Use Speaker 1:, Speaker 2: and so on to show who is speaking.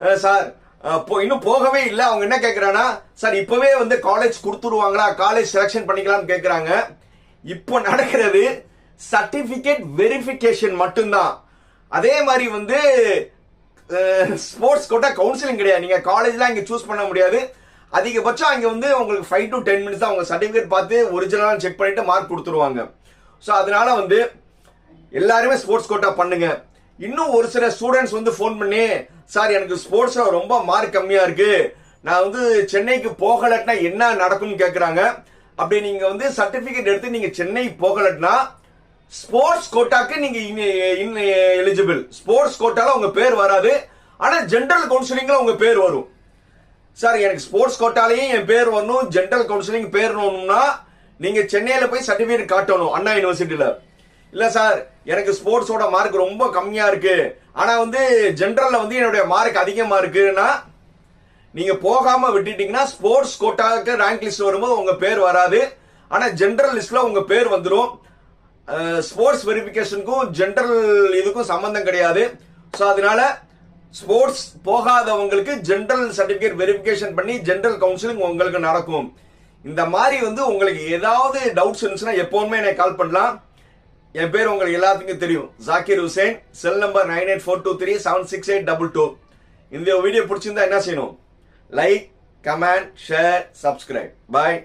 Speaker 1: Sir போ- இன்னும் போகவே இல்லை. அவங்க என்ன கேட்குறாங்கன்னா சார் இப்போவே வந்து காலேஜ் கொடுத்துருவாங்களா காலேஜ் செலெக்ஷன் பண்ணிக்கலாம்னு கேட்குறாங்க இப்போ நடக்கிறது சர்டிஃபிகேட் வெரிஃபிகேஷன் மட்டும்தான். அதே மாதிரி வந்து ஸ்போர்ட்ஸ் கோட்டா கவுன்சிலிங் கிடையாது. நீங்கள் காலேஜ்லாம் இங்கே சூஸ் பண்ண முடியாது. அதிகபட்சம் அங்கே வந்து உங்களுக்கு ஃபைவ் டு டென் மினிட்ஸ் தான் அவங்க சர்டிஃபிகேட் பார்த்து ஒரிஜினலாக செக் பண்ணிட்டு மார்க் கொடுத்துருவாங்க ஸோ அதனால வந்து எல்லாருமே ஸ்போர்ட்ஸ் கோட்டா பண்ணுங்க. இன்னும் ஒரு சில ஸ்டூடெண்ட்ஸ் வந்து ஃபோன் பண்ணி சார் எனக்கு ஸ்போர்ட்ஸில் ரொம்ப மார்க் கம்மியாக இருக்கு. நான் வந்து சென்னைக்கு போகலட்டினா என்ன நடக்கும்னு கேட்குறாங்க அப்படி நீங்கள் வந்து சர்டிஃபிகேட் எடுத்து நீங்கள் சென்னை போகலட்டினா ஸ்போர்ட்ஸ் கோட்டாக்கு நீங்க எலிஜிபிள் ஸ்போர்ட்ஸ் கோட்டால உங்கள் பேர் வராது. ஆனால் ஜென்ரல் கவுன்சிலிங்கில் உங்கள் பேர் வரும். சார் எனக்கு ஸ்போர்ட்ஸ் கோட்டாலையும் என் பேர் வரணும். ஜென்ரல் கவுன்சிலிங் பேர் வரணும்னா நீங்கள் சென்னையில் போய் சர்டிஃபிகேட் காட்டணும் அண்ணா யூனிவர்சிட்டியில் இல்ல சார் எனக்கு ஸ்போர்ட்ஸோட மார்க் ரொம்ப கம்மியா இருக்கு. ஆனா வந்து ஜென்ரல்ல வந்து என்னுடைய மார்க் அதிகமா இருக்குன்னா நீங்க போகாம விட்டுட்டீங்கன்னா ஸ்போர்ட்ஸ் கோட்டாக்கு ரேங்க் லிஸ்ட் வரும்போது உங்க பேர் வராது. ஆனா ஜென்ரல் லிஸ்ட்ல உங்க பேர் வந்துடும் ஸ்போர்ட்ஸ் வெரிஃபிகேஷனுக்கும் ஜென்ரல் இதுக்கும் சம்பந்தம் கிடையாது. ஸோ அதனால ஸ்போர்ட்ஸ் போகாதவங்களுக்கு ஜென்ரல் சர்டிபிகேட் வெரிஃபிகேஷன் பண்ணி ஜென்ரல் கவுன்சிலிங் உங்களுக்கு நடக்கும். இந்த மாதிரி வந்து உங்களுக்கு ஏதாவது டவுட்ஸ் இருந்துச்சுன்னா எப்போவுமே எனக்கு கால் பண்ணலாம். என் பேர் உங்களுக்கு எல்லாத்துக்கும் தெரியும். Zakir Hussain cell number nine eight four two three seven six eight double two இந்த வீடியோ பிடிச்சிருந்தா என்ன செய்யணும்? Like comment share subscribe bye